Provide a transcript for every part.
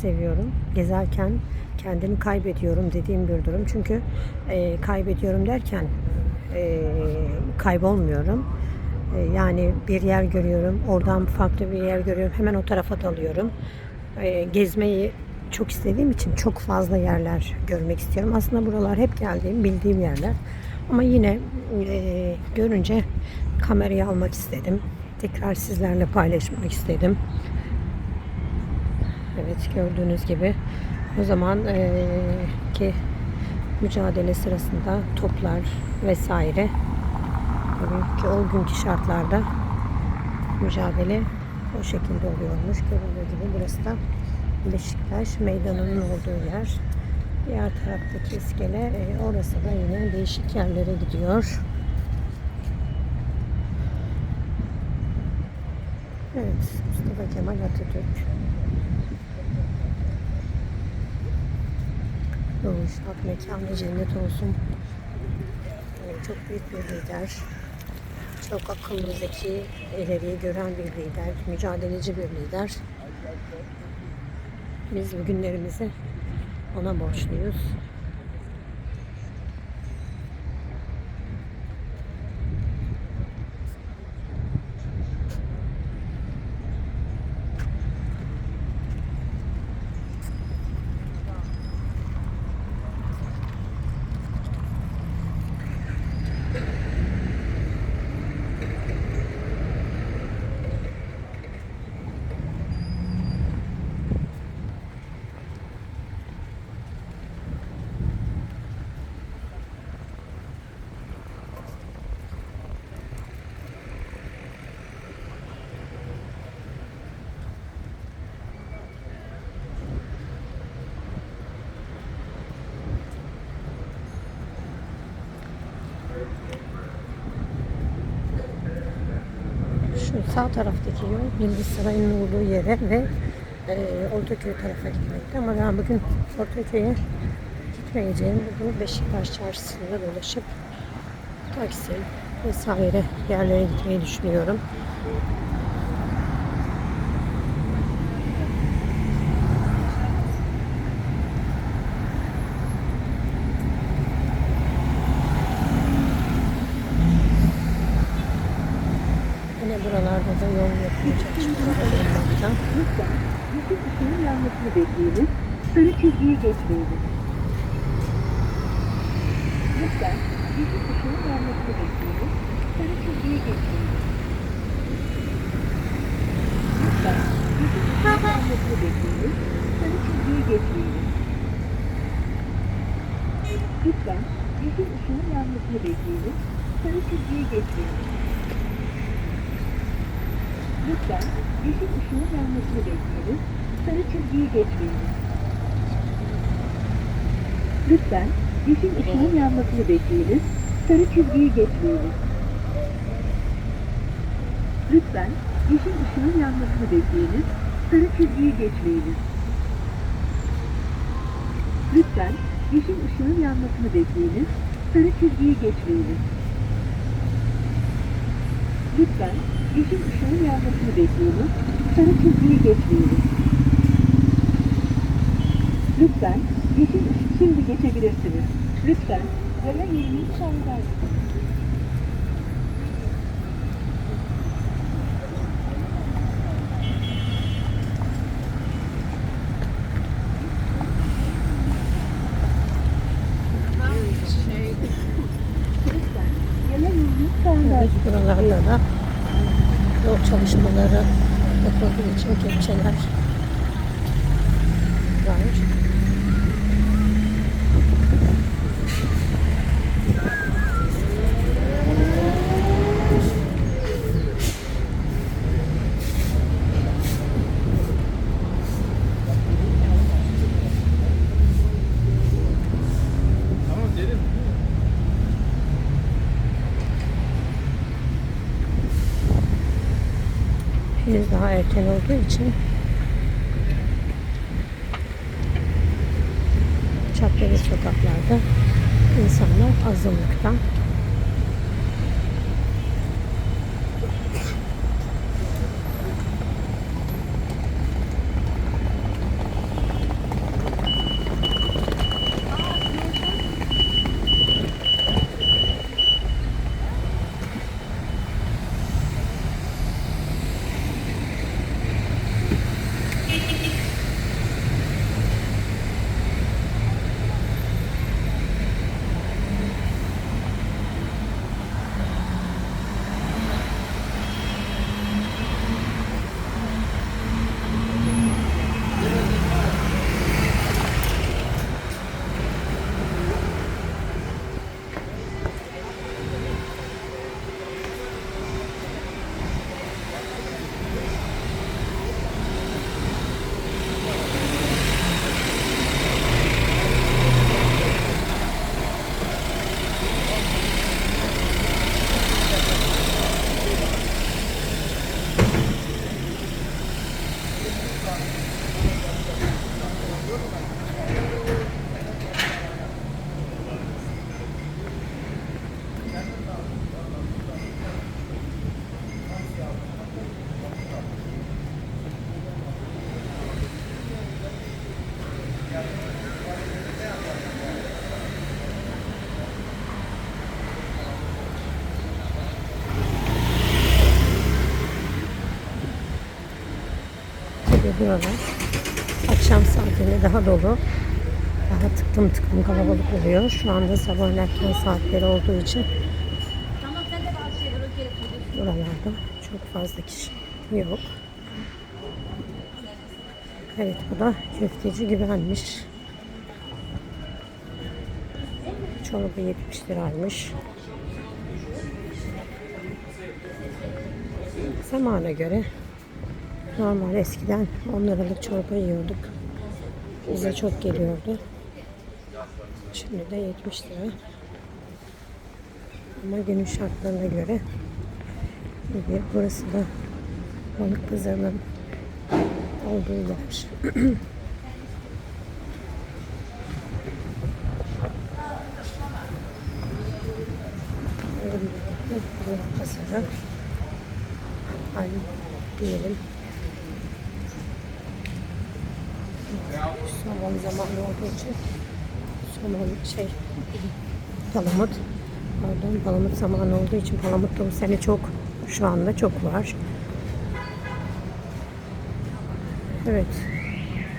seviyorum. Gezerken kendimi kaybediyorum dediğim bir durum. Çünkü e, kaybediyorum derken e, kaybolmuyorum. E, yani bir yer görüyorum, oradan farklı bir yer görüyorum, hemen o tarafa dalıyorum. E, gezmeyi çok istediğim için çok fazla yerler görmek istiyorum. Aslında buralar hep geldiğim, bildiğim yerler. Ama yine e, görünce kamerayı almak istedim. Tekrar sizlerle paylaşmak istedim. Evet gördüğünüz gibi o zaman ki mücadele sırasında toplar vesaire ki o günkü şartlarda mücadele o şekilde oluyormuş. Görüldüğü gibi burası da Beşiktaş meydanının olduğu yer. Diğer taraftaki iskele orası da yine değişik yerlere gidiyor. Evet, Mustafa Kemal Atatürk. Doğuş, hak mekanı cennet olsun. Ee, çok büyük bir lider. Çok akıllı, zeki, gören bir lider. Mücadeleci bir lider. Biz bugünlerimizi ona borçluyuz. Şu sağ taraftaki yol Sarayı'nın olduğu yere ve e, Ortaköy tarafa gitmekte. Ama ben bugün Ortaköy'e gitmeyeceğim. Bugün Beşiktaş çarşısında dolaşıp Taksim vesaire yerlere gitmeyi düşünüyorum. Yine buralarda da yol yapmaya çalışmaları yapmakta. Lütfen yeşil bekleyiniz. Sarı çizgiyi geçmeyiniz. Lütfen yeşil ışığın yanmasını bekleyiniz. Sarı çizgiyi geçmeyiniz. Lütfen yeşil ışığın yanmasını bekleyiniz. Sarı çizgiyi geçmeyiniz. Lütfen yeşil ışığın yanmasını bekleyiniz. Sarı çizgiyi geçmeyiniz. Lütfen yeşil ışığın yanmasını bekleyiniz. Sarı çizgiyi geçmeyiniz. Lütfen yeşil ışığın yanmasını bekleyiniz. Sarı çizgiyi geçmeyiniz. Lütfen yeşil ışığın yanmasını bekleyiniz. Sarı çizgiyi geçmeyiniz. Lütfen yeşil ışığın yanmasını bekleyiniz. Sarı çizgiyi geçmeyiniz. Lütfen yeşil ışığın yanmasını bekleyiniz. Sarı çizgiyi geçmeyiniz. Lütfen ışık şimdi geçebilirsiniz. Lütfen yaya yerini sonunda. Evet, buralarda da yol çalışmaları yapıldığı için kepçeler var. Erken olduğu için cadde ve sokaklarda insanlar azınlıkta. Buralar akşam saatinde daha dolu. Daha tıklım tıklım kalabalık oluyor. Şu anda sabah erken saatleri olduğu için buralarda çok fazla kişi yok. Evet bu da köfteci güvenmiş. Çorba 70 liraymış. Zamana göre normal eskiden 10 liralık çorba yiyorduk. Bize çok geliyordu. Şimdi de 70 lira. Ama günün şartlarına göre bir burası da balık pazarının olduğu yer. Pazarı. Hani diyelim. Somon zamanı olduğu için somon şey palamut pardon palamut zamanı olduğu için palamut da bu sene çok şu anda çok var. Evet.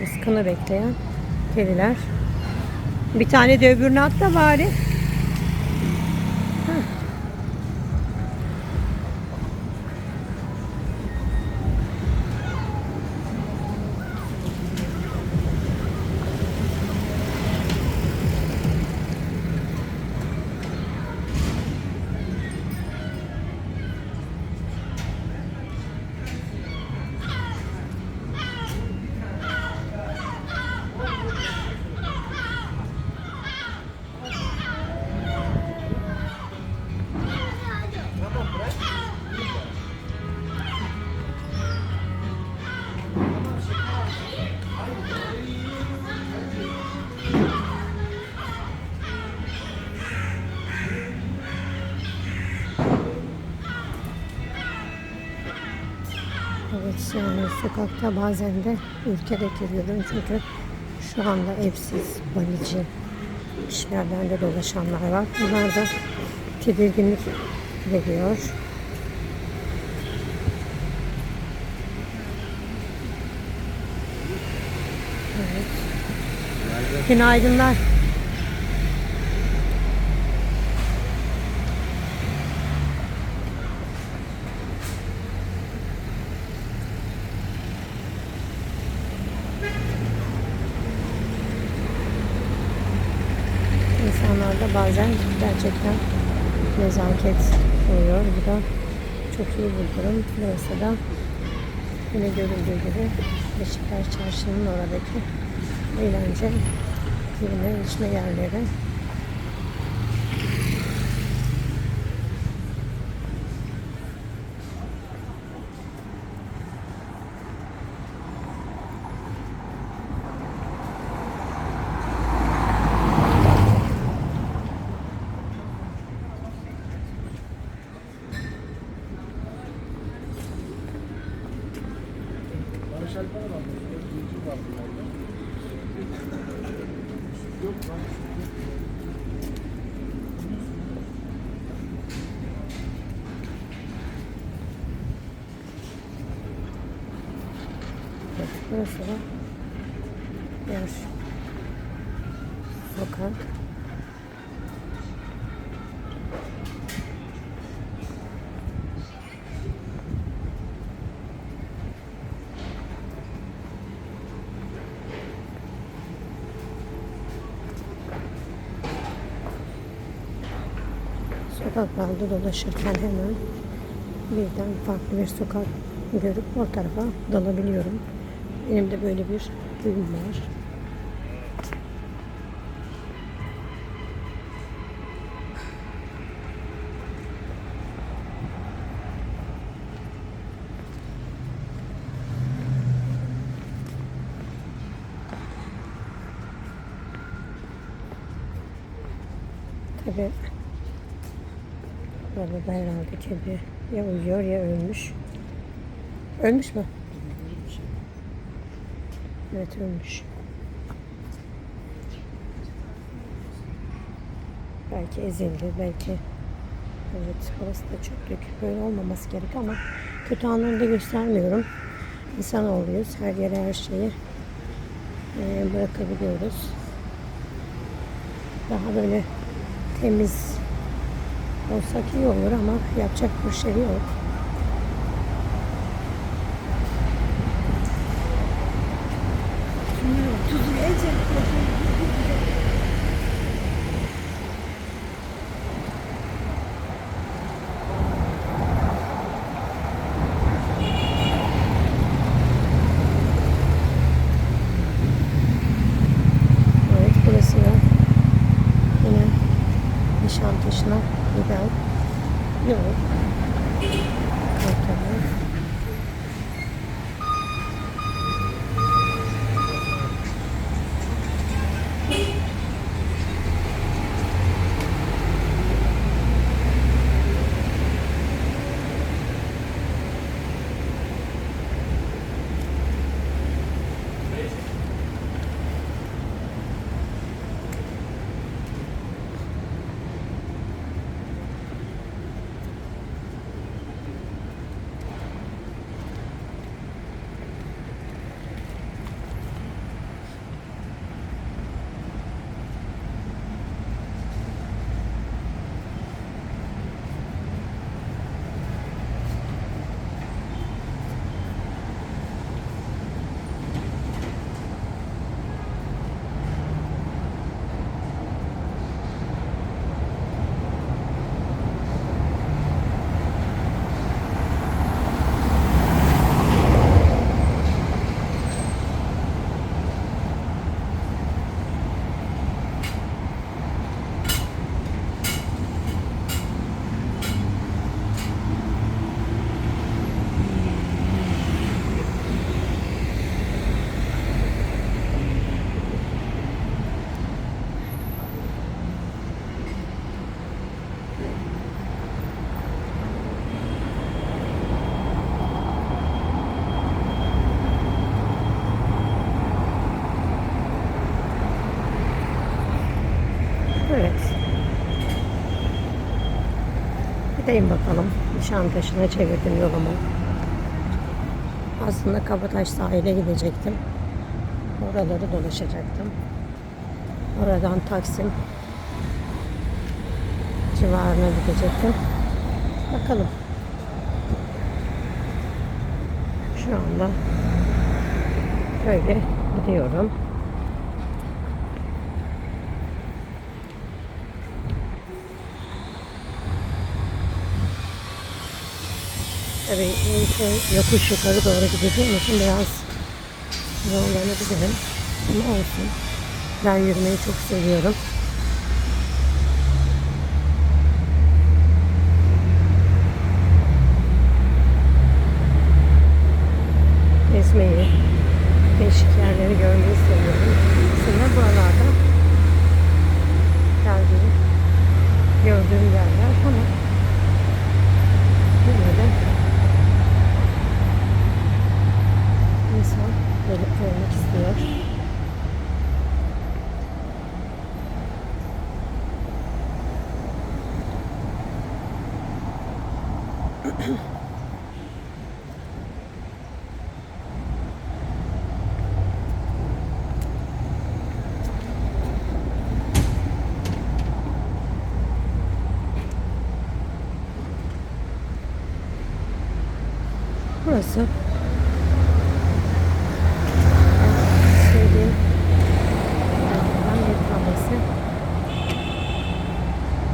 Rızkını bekleyen kediler. Bir tane de öbürüne at da bari. Yani sokakta bazen de ürkerek yürüyorum çünkü şu anda evsiz, balici kişilerden de dolaşanlar var. Bunlar da tedirginlik veriyor. Evet. Günaydınlar. İnsanlarda bazen gerçekten nezaket oluyor. Bu da çok iyi bir durum. Burası da yine görüldüğü gibi Beşiktaş Çarşı'nın oradaki eğlence, yeme içme yerleri. Evet, burası da sokak. Sokaklarda dolaşırken hemen birden farklı bir sokak görüp o tarafa dalabiliyorum. Benim de böyle bir huyum var. Tabii burada da herhalde kedi ya uyuyor ya ölmüş. Ölmüş mü? Evet ölmüş. Belki ezildi, belki evet burası da çöplük. Böyle olmaması gerek ama kötü anlamda göstermiyorum. İnsanoğluyuz. Her yere her şeyi e, bırakabiliyoruz. Daha böyle temiz olsak iyi olur ama yapacak bir şey yok. Gideyim bakalım. Nişantaşı'na çevirdim yolumu. Aslında Kabataş sahile gidecektim. Oraları dolaşacaktım. Oradan Taksim civarına gidecektim. Bakalım. Şu anda böyle gidiyorum. Tabii ilk yokuş yukarı doğru gideceğim için biraz zorlanabilirim. Ama olsun. Ben yürümeyi çok seviyorum. Gezmeyi, değişik yerleri görmeyi seviyorum. Aslında buralarda geldiğim, gördüğüm yerler ama yine de insan gelip görmek istiyor. Burası